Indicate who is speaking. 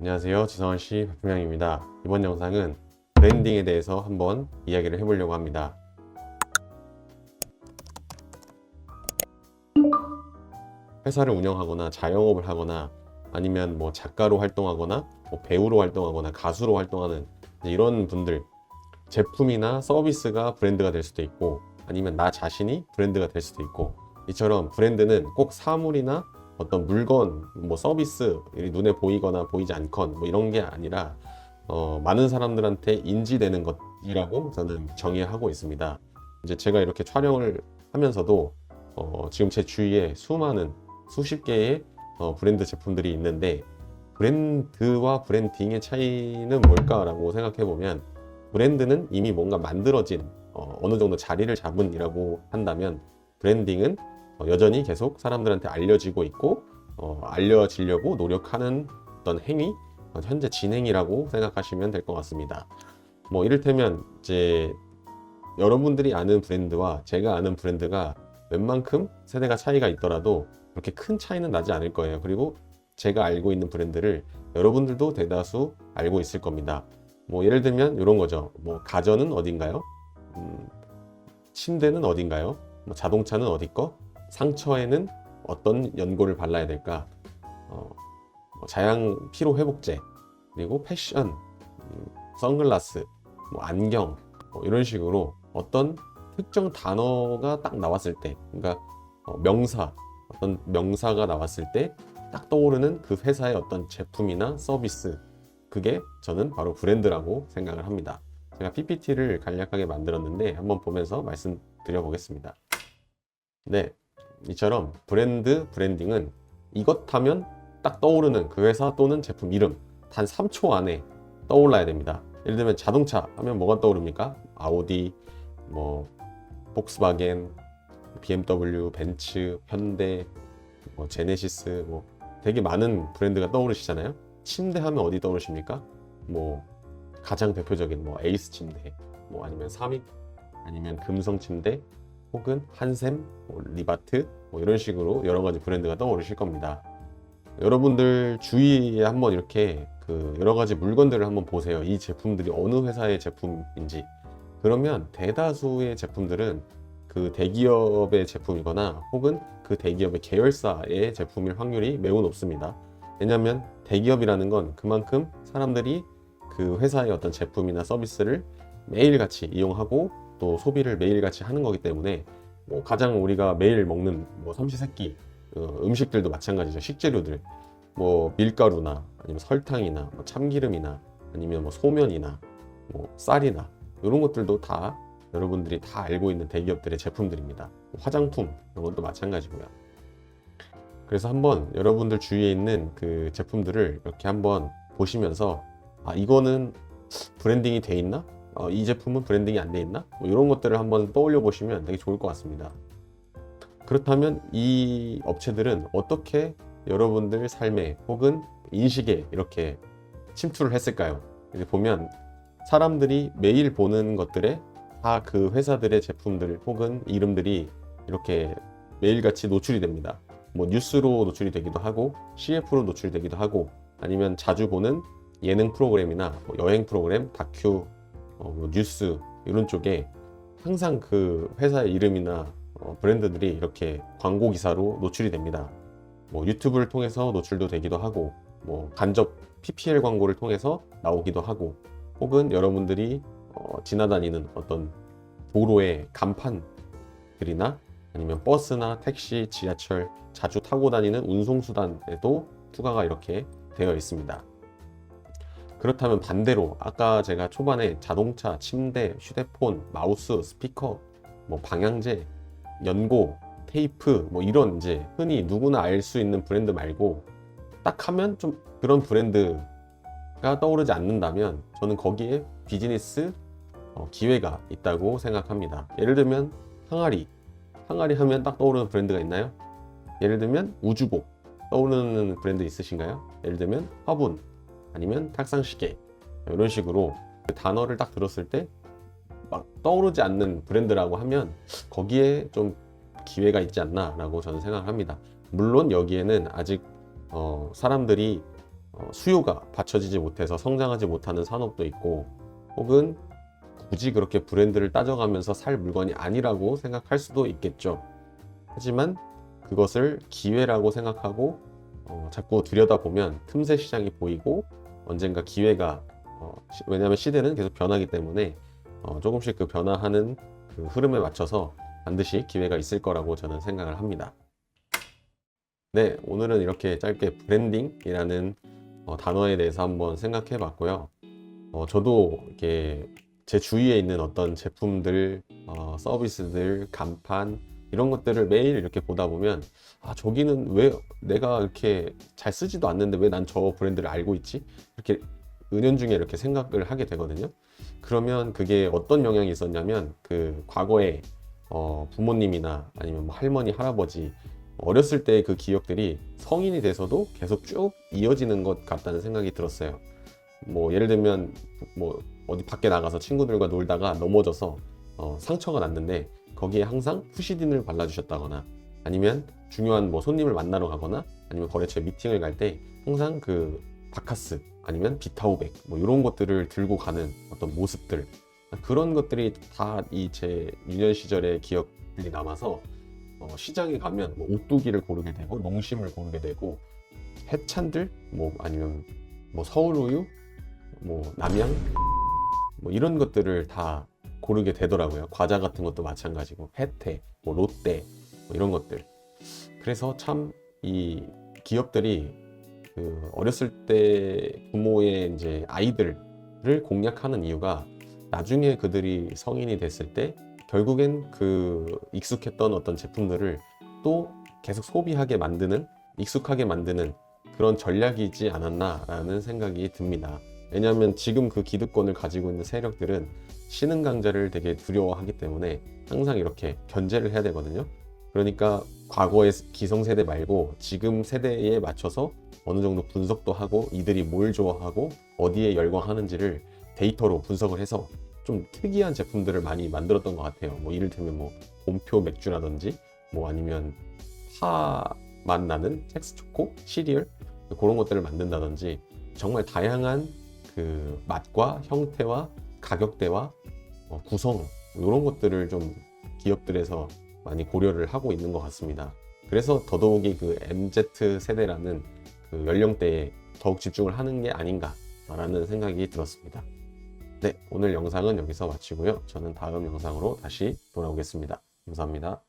Speaker 1: 안녕하세요. 지성원 씨, 박평양입니다. 이번 영상은 브랜딩에 대해서 한번 이야기를 해보려고 합니다. 회사를 운영하거나 자영업을 하거나 아니면 뭐 작가로 활동하거나 뭐 배우로 활동하거나 가수로 활동하는 이런 분들 제품이나 서비스가 브랜드가 될 수도 있고 아니면 나 자신이 브랜드가 될 수도 있고 이처럼 브랜드는 꼭 사물이나 어떤 물건, 뭐 서비스 이 눈에 보이거나 보이지 않건 뭐 이런 게 아니라 어, 많은 사람들한테 인지되는 것이라고 저는 정의하고 있습니다. 이제 제가 이렇게 촬영을 하면서도 어, 지금 제 주위에 수많은 수십 개의 어, 브랜드 제품들이 있는데 브랜드와 브랜딩의 차이는 뭘까라고 생각해 보면 브랜드는 이미 뭔가 만들어진 어, 어느 정도 자리를 잡은이라고 한다면 브랜딩은 어, 여전히 계속 사람들한테 알려지고 있고 어, 알려지려고 노력하는 어떤 행위, 어, 현재 진행이라고 생각하시면 될 것 같습니다. 뭐 이를테면 이제 여러분들이 아는 브랜드와 제가 아는 브랜드가 웬만큼 세대가 차이가 있더라도 그렇게 큰 차이는 나지 않을 거예요. 그리고 제가 알고 있는 브랜드를 여러분들도 대다수 알고 있을 겁니다. 뭐 예를 들면 이런 거죠. 뭐 가전은 어딘가요? 음, 침대는 어딘가요? 뭐 자동차는 어디 거? 상처에는 어떤 연고를 발라야 될까? 어, 뭐 자양 피로 회복제 그리고 패션, 음, 선글라스, 뭐 안경 뭐 이런 식으로 어떤 특정 단어가 딱 나왔을 때, 그러니까 어, 명사 어떤 명사가 나왔을 때 딱 떠오르는 그 회사의 어떤 제품이나 서비스 그게 저는 바로 브랜드라고 생각을 합니다. 제가 PPT를 간략하게 만들었는데 한번 보면서 말씀드려 보겠습니다. 네, 이처럼 브랜드 브랜딩은 이것 하면 딱 떠오르는 그 회사 또는 제품 이름 단 3초 안에 떠올라야 됩니다. 예를 들면 자동차 하면 뭐가 떠오릅니까? 아우디, 뭐 복스바겐, BMW, 벤츠, 현대, 뭐 제네시스, 뭐 되게 많은 브랜드가 떠오르시잖아요. 침대 하면 어디 떠오르십니까? 뭐 가장 대표적인 뭐 에이스 침대, 뭐 아니면 사믹, 아니면 금성 침대, 혹은 한샘, 뭐 리바트, 뭐 이런 식으로 여러 가지 브랜드가 떠오르실 겁니다. 여러분들 주위에 한번 이렇게 그 여러 가지 물건들을 한번 보세요. 이 제품들이 어느 회사의 제품인지. 그러면 대다수의 제품들은 그 대기업의 제품이거나 혹은 그 대기업의 계열사의 제품일 확률이 매우 높습니다. 왜냐하면 대기업이라는 건 그만큼 사람들이 그 회사의 어떤 제품이나 서비스를 매일같이 이용하고 또 소비를 매일같이 하는 거기 때문에 뭐 가장 우리가 매일 먹는 뭐 삼시세끼 어, 음식들도 마찬가지죠. 식재료들 뭐 밀가루나 아니면 설탕이나 뭐 참기름이나 아니면 뭐 소면이나 뭐 쌀이나 이런 것들도 다 여러분들이 다 알고 있는 대기업들의 제품들입니다. 화장품 이런 것도 마찬가지고요. 그래서 한번 여러분들 주위에 있는 그 제품들을 이렇게 한번 보시면서 아 이거는 브랜딩이 돼 있나? 어, 이 제품은 브랜딩이 안 돼 있나? 뭐 이런 것들을 한번 떠올려 보시면 되게 좋을 것 같습니다. 그렇다면 이 업체들은 어떻게 여러분들 삶에 혹은 인식에 이렇게 침투를 했을까요? 이제 보면 사람들이 매일 보는 것들에 다 그 회사들의 제품들 혹은 이름들이 이렇게 매일같이 노출이 됩니다. 뭐 뉴스로 노출이 되기도 하고 CF로 노출이 되기도 하고 아니면 자주 보는 예능 프로그램이나 뭐 여행 프로그램, 다큐, 어, 뭐 뉴스 이런 쪽에 항상 그 회사의 이름이나 어, 브랜드들이 이렇게 광고 기사로 노출이 됩니다. 뭐 유튜브를 통해서 노출도 되기도 하고 뭐 간접 PPL 광고를 통해서 나오기도 하고 혹은 여러분들이 어, 지나다니는 어떤 도로의 간판들이나 아니면 버스나 택시, 지하철 자주 타고 다니는 운송수단에도 투과가 이렇게 되어 있습니다. 그렇다면 반대로 아까 제가 초반에 자동차, 침대, 휴대폰, 마우스, 스피커, 뭐 방향제, 연고, 테이프 뭐 이런 이제 흔히 누구나 알 수 있는 브랜드 말고 딱 하면 좀 그런 브랜드가 떠오르지 않는다면 저는 거기에 비즈니스 어, 기회가 있다고 생각합니다. 예를 들면 항아리, 항아리 하면 딱 떠오르는 브랜드가 있나요? 예를 들면 우주복 떠오르는 브랜드 있으신가요? 예를 들면 화분 아니면 탁상시계 이런 식으로 그 단어를 딱 들었을 때 막 떠오르지 않는 브랜드라고 하면 거기에 좀 기회가 있지 않나라고 저는 생각을 합니다. 물론 여기에는 아직 어, 사람들이 어, 수요가 받쳐지지 못해서 성장하지 못하는 산업도 있고 혹은 굳이 그렇게 브랜드를 따져가면서 살 물건이 아니라고 생각할 수도 있겠죠. 하지만 그것을 기회라고 생각하고 어, 자꾸 들여다보면 틈새 시장이 보이고 언젠가 기회가 어, 시- 왜냐하면 시대는 계속 변하기 때문에 어, 조금씩 그 변화하는 그 흐름에 맞춰서 반드시 기회가 있을 거라고 저는 생각을 합니다. 네, 오늘은 이렇게 짧게 브랜딩이라는 어, 단어에 대해서 한번 생각해 봤고요. 어, 저도 이렇게 제 주위에 있는 어떤 제품들, 어, 서비스들, 간판 이런 것들을 매일 이렇게 보다 보면 아 저기는 왜 내가 이렇게 잘 쓰지도 않는데 왜 난 저 브랜드를 알고 있지? 이렇게 은연중에 이렇게 생각을 하게 되거든요. 그러면 그게 어떤 영향이 있었냐면 그 과거에 어, 부모님이나 아니면 뭐 할머니, 할아버지 어렸을 때 그 기억들이 성인이 돼서도 계속 쭉 이어지는 것 같다는 생각이 들었어요. 뭐 예를 들면 뭐 어디 밖에 나가서 친구들과 놀다가 넘어져서 어, 상처가 났는데 거기에 항상 푸시딘을 발라주셨다거나 아니면 중요한 뭐 손님을 만나러 가거나 아니면 거래처에 미팅을 갈 때 항상 그 바카스 아니면 비타오백 뭐 이런 것들을 들고 가는 어떤 모습들. 그런 것들이 다 이 제 유년 시절의 기억들이 남아서 어, 시장에 가면 뭐 오뚜기를 고르게 되고 농심을 고르게 되고 해찬들 뭐 아니면 뭐 서울우유 뭐 남양 뭐 이런 것들을 다 고르게 되더라고요. 과자 같은 것도 마찬가지고 혜태, 뭐 롯데 뭐 이런 것들. 그래서 참 이 기업들이 그 어렸을 때 부모의 이제 아이들을 공략하는 이유가 나중에 그들이 성인이 됐을 때 결국엔 그 익숙했던 어떤 제품들을 또 계속 소비하게 만드는 익숙하게 만드는 그런 전략이지 않았나라는 생각이 듭니다. 왜냐하면 지금 그 기득권을 가지고 있는 세력들은 신흥 강자를 되게 두려워하기 때문에 항상 이렇게 견제를 해야 되거든요. 그러니까 과거의 기성세대 말고 지금 세대에 맞춰서 어느 정도 분석도 하고 이들이 뭘 좋아하고 어디에 열광하는지를 데이터로 분석을 해서 좀 특이한 제품들을 많이 만들었던 것 같아요. 뭐 이를테면 뭐 곰표 맥주라든지 뭐 아니면 파 맛 나는 텍스 초코 시리얼 그런 것들을 만든다든지 정말 다양한 그 맛과 형태와 가격대와 어, 구성 이런 것들을 좀 기업들에서 많이 고려를 하고 있는 것 같습니다. 그래서 더더욱이 그 MZ 세대라는 그 연령대에 더욱 집중을 하는 게 아닌가라는 생각이 들었습니다. 네, 오늘 영상은 여기서 마치고요. 저는 다음 영상으로 다시 돌아오겠습니다. 감사합니다.